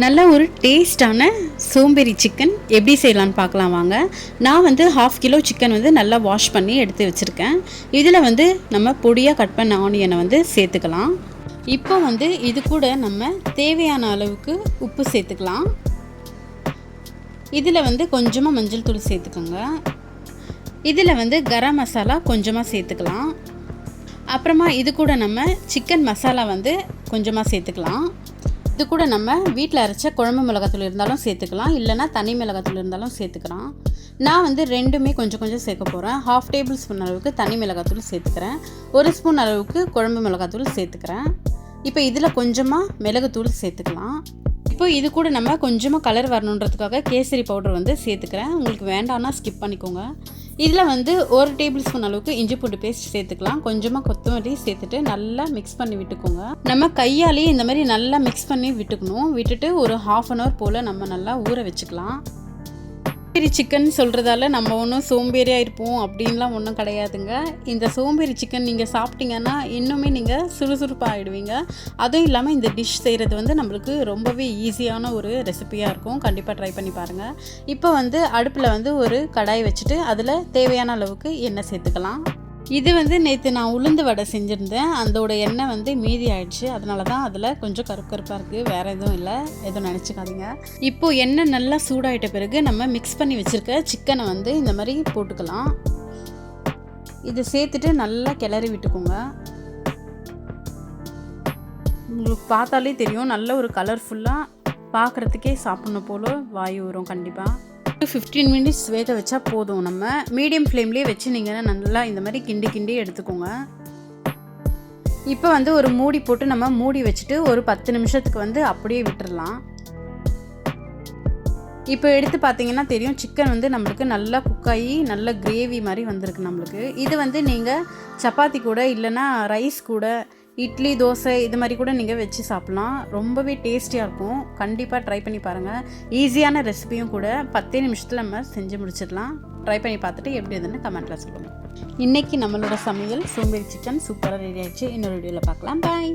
நல்ல ஒரு டேஸ்டான சோம்பேறி சிக்கன் எப்படி செய்யலான்னு பார்க்கலாம் வாங்க. நான் வந்து ஹாஃப் கிலோ சிக்கன் வந்து நல்லா வாஷ் பண்ணி எடுத்து வச்சுருக்கேன். இதில் வந்து நம்ம பொடியாக கட் பண்ண ஆனியனை வந்து சேர்த்துக்கலாம். இப்போ வந்து இது கூட நம்ம தேவையான அளவுக்கு உப்பு சேர்த்துக்கலாம். இதில் வந்து கொஞ்சமாக மஞ்சள் தூள் சேர்த்துக்கோங்க. இதில் வந்து கரம் மசாலா கொஞ்சமாக சேர்த்துக்கலாம். அப்புறமா இது கூட நம்ம சிக்கன் மசாலா வந்து கொஞ்சமாக சேர்த்துக்கலாம். இது கூட நம்ம வீட்டில் அரைச்ச குழம்பு மிளகாத்தூள் இருந்தாலும் சேர்த்துக்கலாம். இல்லைனா தனி மிளகாத்தூள் இருந்தாலும் சேர்த்துக்கலாம். நான் வந்து ரெண்டுமே கொஞ்சம் கொஞ்சம் சேர்க்க போகிறேன் ஹாஃப் டேபிள் ஸ்பூன் அளவுக்கு தனி மிளகாத்தூள் சேர்த்துக்கிறேன். ஒரு ஸ்பூன் அளவுக்கு குழம்பு மிளகாத்தூள் சேர்த்துக்கிறேன். இப்போ இதில் கொஞ்சமாக மிளகுத்தூள் சேர்த்துக்கலாம். இப்போ இது கூட நம்ம கொஞ்சமாக கலர் வரணுன்றதுக்காக கேசரி பவுடர் வந்து சேர்த்துக்கிறேன். உங்களுக்கு வேண்டாம்னா ஸ்கிப் பண்ணிக்கோங்க. இதில் வந்து ஒரு டேபிள் ஸ்பூன் அளவுக்கு இஞ்சி பூண்டு பேஸ்ட் சேர்த்துக்கலாம். கொஞ்சமாக கொத்தமல்லி சேர்த்துட்டு நல்லா மிக்ஸ் பண்ணி விட்டுக்கோங்க. நம்ம கையாலேயே இந்த மாதிரி நல்லா மிக்ஸ் பண்ணி விட்டுக்கணும். விட்டுட்டு ஒரு ஹாஃப் அன் ஹவர் போல் நம்ம நல்லா ஊற வச்சுக்கலாம். சோம்பேறி சிக்கன் சொல்கிறதால நம்ம ஒன்றும் சோம்பேறியாக இருப்போம் அப்படின்லாம் ஒன்றும் கிடையாதுங்க. இந்த சோம்பேறி சிக்கன் நீங்கள் சாப்பிட்டீங்கன்னா இன்னுமே நீங்கள் சுறுசுறுப்பாக ஆகிடுவீங்க அதுவும் இல்லாமல் இந்த டிஷ் செய்கிறது வந்து நம்மளுக்கு ரொம்பவே ஈஸியான ஒரு ரெசிபியாக இருக்கும். கண்டிப்பாக ட்ரை பண்ணி பாருங்கள் இப்போ வந்து அடுப்பில் வந்து ஒரு கடாய் வச்சுட்டு அதில் தேவையான அளவுக்கு எண்ணெய் சேர்த்துக்கலாம். இது வந்து நேற்று நான் உளுந்து வடை செஞ்சுருந்தேன். அதோட எண்ணெய் வந்து மீதி ஆயிடுச்சு. அதனால தான் அதில் கொஞ்சம் கருப்பு கருப்பாக இருக்குது வேறு எதுவும் இல்லை. எதுவும் நினச்சிக்காதீங்க. இப்போது எண்ணெய் நல்லா சூடாயிட்ட பிறகு நம்ம மிக்ஸ் பண்ணி வச்சுருக்க சிக்கனை வந்து இந்த மாதிரி போட்டுக்கலாம். இதை சேர்த்துட்டு நல்லா கிளறி விட்டுக்கோங்க. உங்களுக்கு பார்த்தாலே தெரியும். நல்ல ஒரு கலர்ஃபுல்லாக பார்க்குறதுக்கே சாப்பிட்ணும் போல வாயு வரும் கண்டிப்பாக ஃபிஃப்டீன் மினிட்ஸ் வேக வச்சா போதும். நம்ம மீடியம் ஃப்ளேம்லேயே வச்சு நீங்கள் நல்லா இந்த மாதிரி கிண்டி கிண்டி எடுத்துக்கோங்க. இப்போ வந்து ஒரு மூடி போட்டு நம்ம மூடி வச்சுட்டு ஒரு பத்து நிமிஷத்துக்கு வந்து அப்படியே விட்டுறலாம். இப்போ எடுத்து பார்த்தீங்கன்னா தெரியும் சிக்கன் வந்து நம்மளுக்கு நல்லா குக்காகி நல்ல கிரேவி மாதிரி வந்திருக்கு நம்மளுக்கு. இது வந்து நீங்கள் சப்பாத்தி கூட இல்லைன்னா ரைஸ் கூட இட்லி தோசை இது மாதிரி கூட நீங்கள் வச்சு சாப்பிட்லாம். ரொம்பவே டேஸ்டியாக இருக்கும். கண்டிப்பாக ட்ரை பண்ணி பாருங்கள் ஈஸியான ரெசிபியும் கூட பத்தே நிமிஷத்தில் நம்ம செஞ்சு முடிச்சிடலாம். ட்ரை பண்ணி பார்த்துட்டு எப்படி இருந்ததுன்னு கமெண்ட்டில் சொல்லுங்கள் இன்றைக்கி நம்மளோட சமையல் சோம்பேறி சிக்கன் சூப்பராக ரெடி ஆகிடுச்சு இன்னொரு வீடியோவில் பார்க்கலாம். பாய்